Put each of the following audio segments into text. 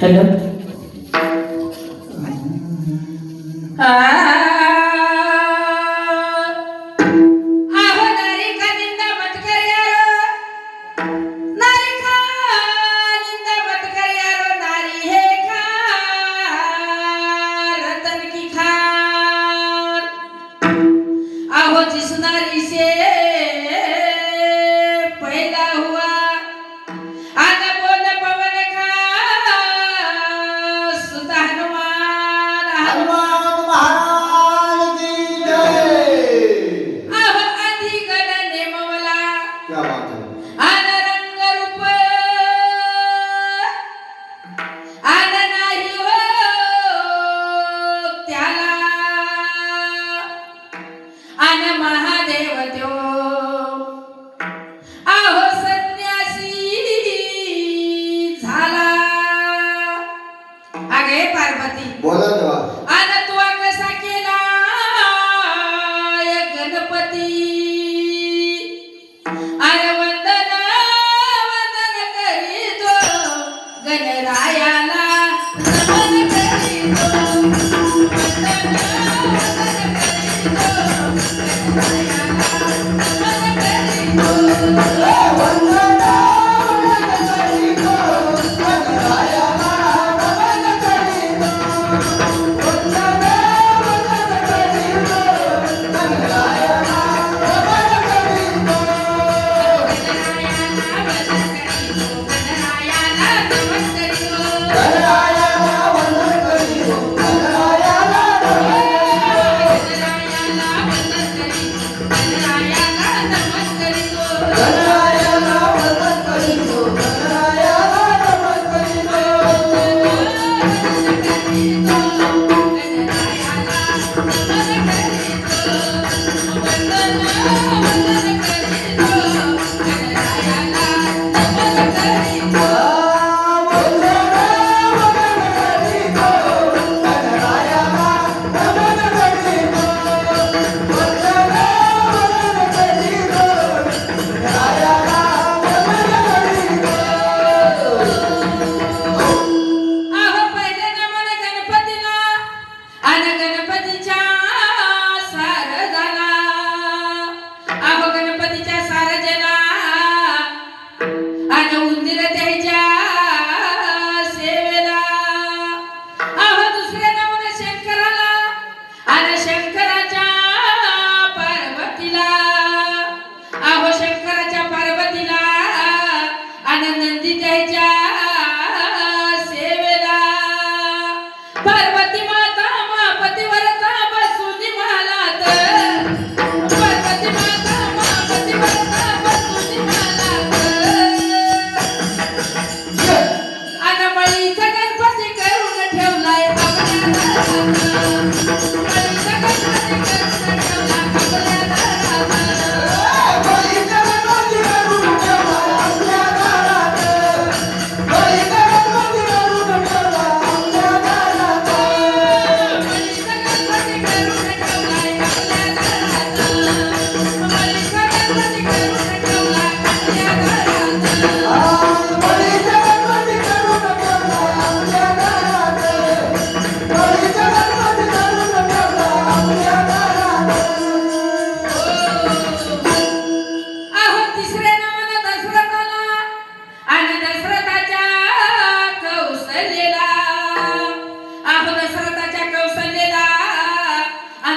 hello hả? आनंदीच्या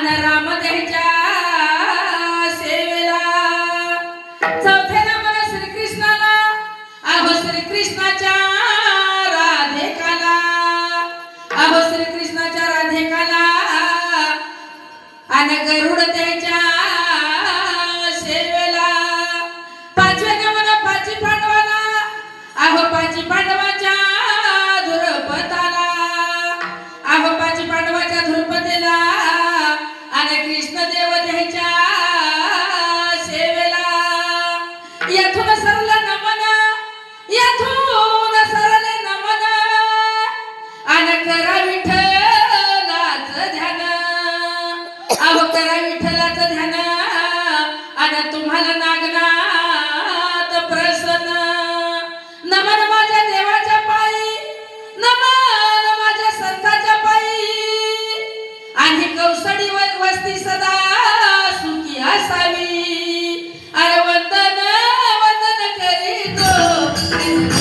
Ram द्यायच्या. तुम्हाला नागनाथ प्रसन्न. नमन माझ्या देवाच्या पायी नमन माझ्या संताच्या पायी. आणि कौसडी वस्ती सदा सुखी असावी. अरे वंदन वंदन करीतो.